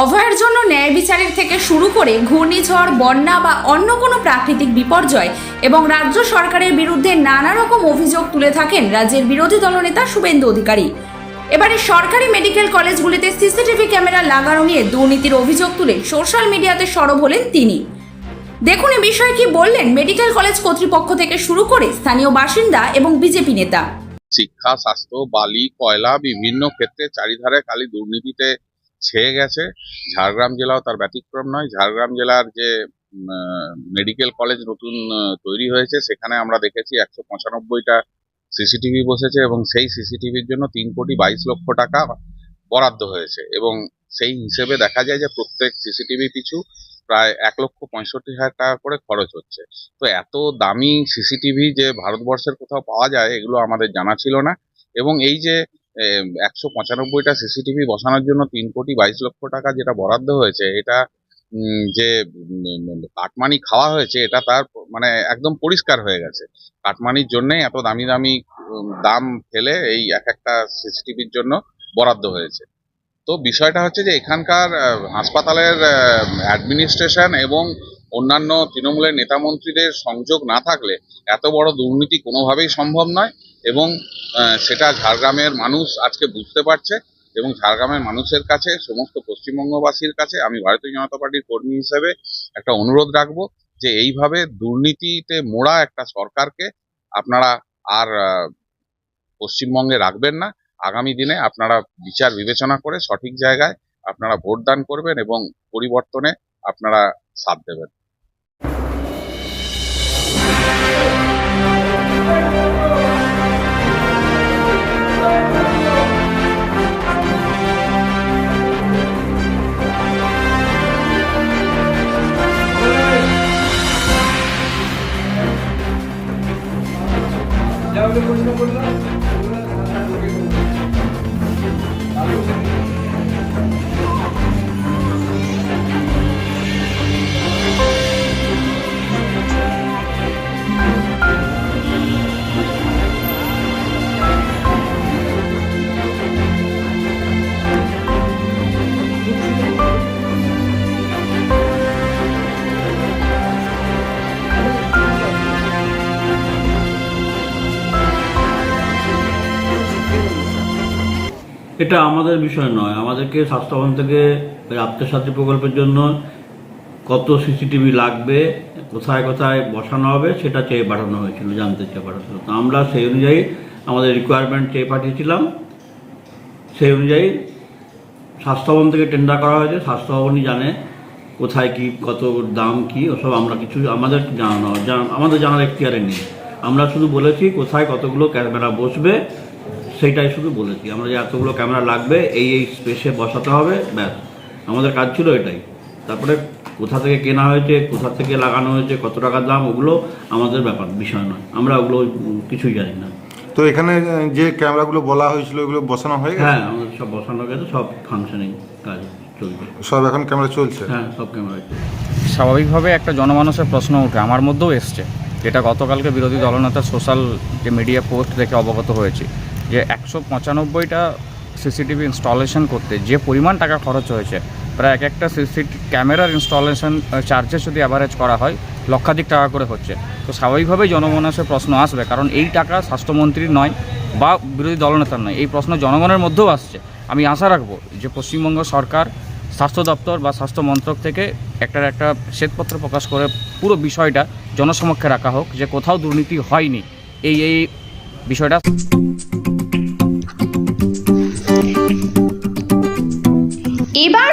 অভয়ের জন্য ন্যায় বিচারের থেকে শুরু করে ঘূর্ণিঝড়, বন্যা বা অন্য কোনো প্রাকৃতিক বিপর্যয় এবং রাজ্য সরকারের বিরুদ্ধে নানা রকম অভিযোগ তুলে থাকেন রাজ্যের বিরোধী দলনেতা শুভেন্দু অধিকারী। এবারে সরকারি মেডিকেল কলেজগুলিতে সিসিটিভি ক্যামেরা লাগানো নিয়ে দুর্নীতির অভিযোগ তুলে সোশ্যাল মিডিয়াতে সরব হলেন তিনি। দেখুন, এ বিষয়ে কি বললেন মেডিকেল কলেজ কর্তৃপক্ষ থেকে শুরু করে স্থানীয় বাসিন্দা এবং বিজেপি নেতা। শিক্ষা, স্বাস্থ্য, বালি, কয়লা বিভিন্ন ক্ষেত্রে চারিধারে খালি দুর্নীতিতে ছেয়ে গেছে। ঝাড়গ্রাম জেলাও তার ব্যতিক্রম নয়। ঝাড়গ্রাম জেলার যে মেডিকেল কলেজ নতুন তৈরি হয়েছে, সেখানে আমরা দেখেছি একশো পঁচানব্বইটা সিসিটিভি বসেছে এবং সেই সিসিটিভির জন্য তিন কোটি বাইশ লক্ষ টাকা বরাদ্দ হয়েছে এবং সেই হিসেবে দেখা যায় যে প্রত্যেক সিসিটিভি পিছু প্রায় এক লক্ষ পঁয়ষট্টি হাজার টাকা করে খরচ হচ্ছে। তো এত দামি সিসিটিভি যে ভারতবর্ষের কোথাও পাওয়া যায়, এগুলো আমাদের জানা ছিল না এবং এই যে একশো পঁচানব্বইটা সিসিটিভি বসানোর জন্য তিন কোটি বাইশ লক্ষ টাকা যেটা বরাদ্দ হয়েছে, এটা যে কাটমানি খাওয়া হয়েছে, এটা তার মানে একদম পরিষ্কার হয়ে গেছে। কাটমানির জন্যই এত দামি দামি দাম ফেলে এই এক একটা সিসিটিভির জন্য বরাদ্দ হয়েছে। তো বিষয়টা হচ্ছে যে এখানকার হাসপাতালের অ্যাডমিনিস্ট্রেশন এবং অন্যান্য তৃণমূলের নেতামন্ত্রীদের সংযোগ না থাকলে এত বড় দুর্নীতি কোনোভাবেই সম্ভব নয়। এবং সেটা ঝাড়গ্রামের মানুষ আজকে বুঝতে পারছে এবং ঝাড়গ্রামের মানুষের কাছে, সমস্ত পশ্চিমবঙ্গবাসীর কাছে আমি ভারতীয় জনতা পার্টির কর্মী হিসেবে একটা অনুরোধ রাখব যে এইভাবে দুর্নীতিতে মোড়া একটা সরকারকে আপনারা আর পশ্চিমবঙ্গে রাখবেন না। আগামী দিনে আপনারা বিচার বিবেচনা করে সঠিক জায়গায় আপনারা ভোট দান করবেন এবং পরিবর্তনে আপনারা সাথ দেবেন। কাউকে প্রশ্ন করলাম। এটা আমাদের বিষয় নয়। আমাদেরকে স্বাস্থ্যভবন থেকে ওই আত্মসাথী প্রকল্পের জন্য কত সিসিটিভি লাগবে, কোথায় কোথায় বসানো হবে, সেটা চেয়ে পাঠানো হয়েছিল, জানতে চেয়ে পাঠানো তো আমরা সেই অনুযায়ী আমাদের রিকোয়ারমেন্ট চেয়ে পাঠিয়েছিলাম। সেই অনুযায়ী স্বাস্থ্যভবন থেকে টেন্ডার করা হয়েছে। স্বাস্থ্যভবনই জানে কোথায় কি, কত দাম কি, ওসব আমরা কিছু আমাদের জানানো জানা- আমাদের জানার এখতিয়ারে নেই। আমরা শুধু বলেছি কোথায় কতগুলো ক্যামেরা বসবে সেইটাই শুধু বলেছি। আমরা যে এতগুলো ক্যামেরা লাগবে এই এই স্পেসে বসাতে হবে ব্যাস। আমাদের কাজ ছিল এটাই। তারপরে কোথা থেকে কেনা হয়েছে কোথা থেকে লাগানো হয়েছে কত টাকার দাম ওগুলো আমাদের ব্যাপার বিষয় নয়। আমরা ওগুলো কিছুই জানি না। তো এখানে যে ক্যামেরাগুলো বলা হয়েছিল ওগুলো বসানো হয়ে গেছে? হ্যাঁ আমাদের সব বসানো গেছে সব ফাংশনিং কাজ চলবে সব এখন ক্যামেরা চলছে? হ্যাঁ সব ক্যামেরা স্বাভাবিকভাবে একটা জনমানুষের প্রশ্ন ওঠে আমার মধ্যেও এসছে। যেটা গতকালকে বিরোধী দলনেতার সোশ্যাল যে মিডিয়া পোস্ট দেখে অবগত হয়েছি। যে একশো পঁচানব্বইটা সিসিটিভি ইনস্টলেশন করতে যে পরিমাণ টাকা খরচ হয়েছে, প্রায় এক একটা সিসিটি ক্যামেরার ইনস্টলেশন চার্জেস যদি অ্যাভারেজ করা হয়, লক্ষাধিক টাকা করে হচ্ছে। তো স্বাভাবিকভাবেই জনমানুষের প্রশ্ন আসবে, কারণ এই টাকা স্বাস্থ্যমন্ত্রীর নয় বা বিরোধী দলনেতার নয়, এই প্রশ্ন জনগণের মধ্যেও আসছে। আমি আশা রাখব যে পশ্চিমবঙ্গ সরকার, স্বাস্থ্য দপ্তর বা স্বাস্থ্য মন্ত্রক থেকে একটা একটা শ্বেতপত্র প্রকাশ করে পুরো বিষয়টা জনসমক্ষে রাখা হোক, যে কোথাও দুর্নীতি হয়নি। এই এই বিষয়টা